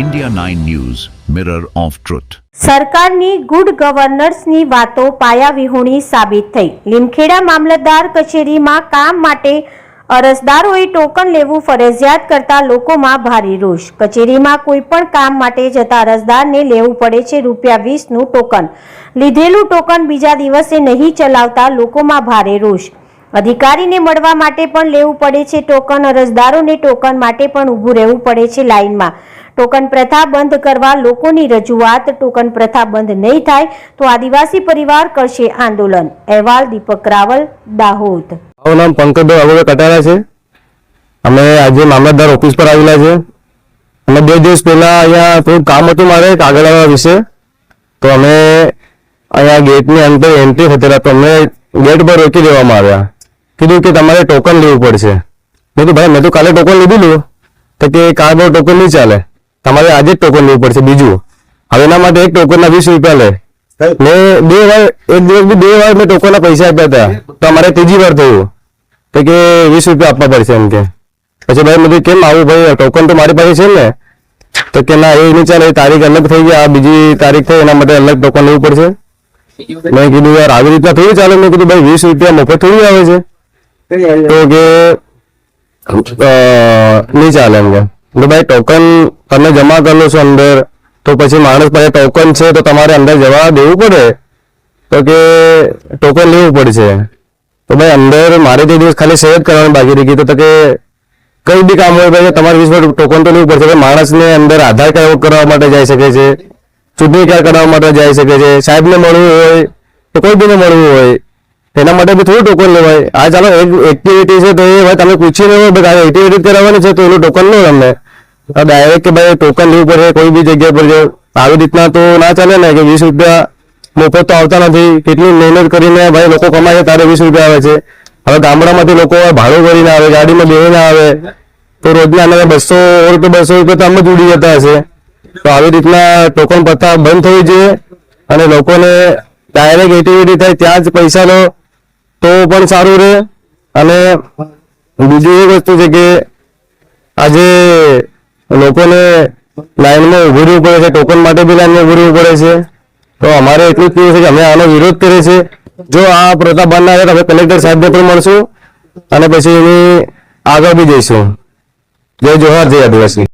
India 9 News, Mirror of Truth. સરકારની good ગવર્નન્સની વાતો પાયાવિહોણી સાબિત થઈ. લીમખેડા મામલતદાર કચેરીમાં કામ માટે અરજદારોએ ટોકન લેવું ફરજિયાત કરતા લોકોમાં ભારે રોષ. કચેરીમાં કોઈ પણ કામ માટે જતા અરજદારને લેવું પડે છે રૂપિયા વીસનું ટોકન લીધેલું ટોકન બીજા દિવસે નહીં ચલાવતા લોકોમાં ભારે રોષ. અધિકારીને મળવા માટે પણ લેવું પડે છે ટોકન અરજદારોને ટોકન માટે પણ ઊભું રહેવું પડે છે લાઇનમાં. ટોકન પ્રથા બંધ કરવા લોકોની રજૂઆત ટોકન પ્રથા બંધ નહીં થાય તો આદિવાસી પરિવાર કરશે આંદોલન. અહેવાલ દીપક રાવલ, દાહોદ. મારું નામ પંકજભાઈ અભયભાઈ કટારા છે. અમે આજે મામલતદાર ઓફિસ પર આવેલા છે. અમે બે દિવસ પહેલા અહીંયા થોડું કામ હતું મારે કાગળ આવવા વિશે. તો અમે અહીંયા ગેટની અંદર એન્ટ્રી થતેલા તો અમને ગેટ પર રોકી દેવામાં આવ્યા. કીધું કે તમારે ટોકન લેવું પડશે. મેં તો ભાઈ, મેં તો કાલે ટોકન લીધેલું તો કે કાગળ ટોકન નહીં ચાલે. તમારે આજે જ ટોકન લેવું પડશે બીજું. હવે એના માટે એક ટોકનના વીસ રૂપિયા લે. મેં બે વાર એક દિવસ બે વાર મેં ટોકનના પૈસા આપ્યા હતા. તો અમારે ત્રીજી વાર થયું. તો કે વીસ રૂપિયા આપવા પડશે એમ કે. પછી ભાઈ મેં કેમ આવું ભાઈ? ટોકન તો મારી પાસે છે ને. તો કે ના એ નહીં ચાલે તારીખ અલગ થઈ ગઈ આ બીજી તારીખ થઈ એના માટે અલગ ટોકન લેવું પડશે. મેં કીધું યાર આવી રીતના થોડું ચાલે. મેં કીધું ભાઈ વીસ રૂપિયા મફત થોડી આવે છે. તો કે નહીં ચાલે એમ કે. તો ભાઈ ટોકન તમે જમા કરો છો અંદર, તો પછી માણસ પાસે ટોકન છે તો તમારે અંદર જવા દેવું પડે? તો કે ટોકન લેવું પડશે? તો ભાઈ અંદર મારે તે દિવસ ખાલી સેવ જ કરવાની બાકી રહી તો કે કઈ બી કામ હોય ભાઈ, તમારે વીસ ટોકન તો લેવું પડશે માણસને અંદર આધાર કાર્ડ કરવા માટે જઈ શકે છે, ચૂંટણી કાર્ડ કરાવવા માટે જઈ શકે છે, સાહેબને મળવું હોય, તો કોઈ બીને મળવું હોય એના માટે બી થોડું ટોકન લેવાય. આ ચાલો એક એક્ટિવિટી છે તો એ તમે પૂછી લેવો ભાઈ એક્ટિવિટી કરાવવાની છે તો એનું ટોકન લો તમને ડાયરેક્ટ ભાઈ ટોકન લેવું પડે, કોઈ બી જગ્યા પર જાઓ આવી રીતના તો ના ચાલે ને કે વીસ રૂપિયા મફત તો આવતા નથી. કેટલી મહેનત કરીને ભાઈ લોકો કમાય ત્યારે વીસ રૂપિયા આવે છે. હવે ગામડામાંથી લોકો ભાડું કરીને આવે, ગાડીમાં બેહીને આવે. તો રોજના આના બસો રૂપિયા બસો રૂપિયા તો આમ જ ઉડી જતા હશે. તો આવી રીતના ટોકન પત્તા બંધ થવી જોઈએ અને લોકોને ડાયરેક્ટ એટીવીટી થાય ત્યાં જ પૈસા લો, તો પણ સારું રહે. અને બીજું એ વસ્તુ છે કે આજે લોકોને લાઈનમાં ઉભું રહેવું પડે છે ટોકન માટે બી લાઈનમાં ઉભું રહેવું પડે છે. તો અમારે એટલું જ કહેવું છે કે અમે આનો વિરોધ કરીએ છીએ. જો આ પ્રથા બંધ ના તો અમે કલેક્ટર સાહેબને પણ મળશું અને પછી એની આગળ બી જઈશું. જય જોહાર, જય આદિવાસી.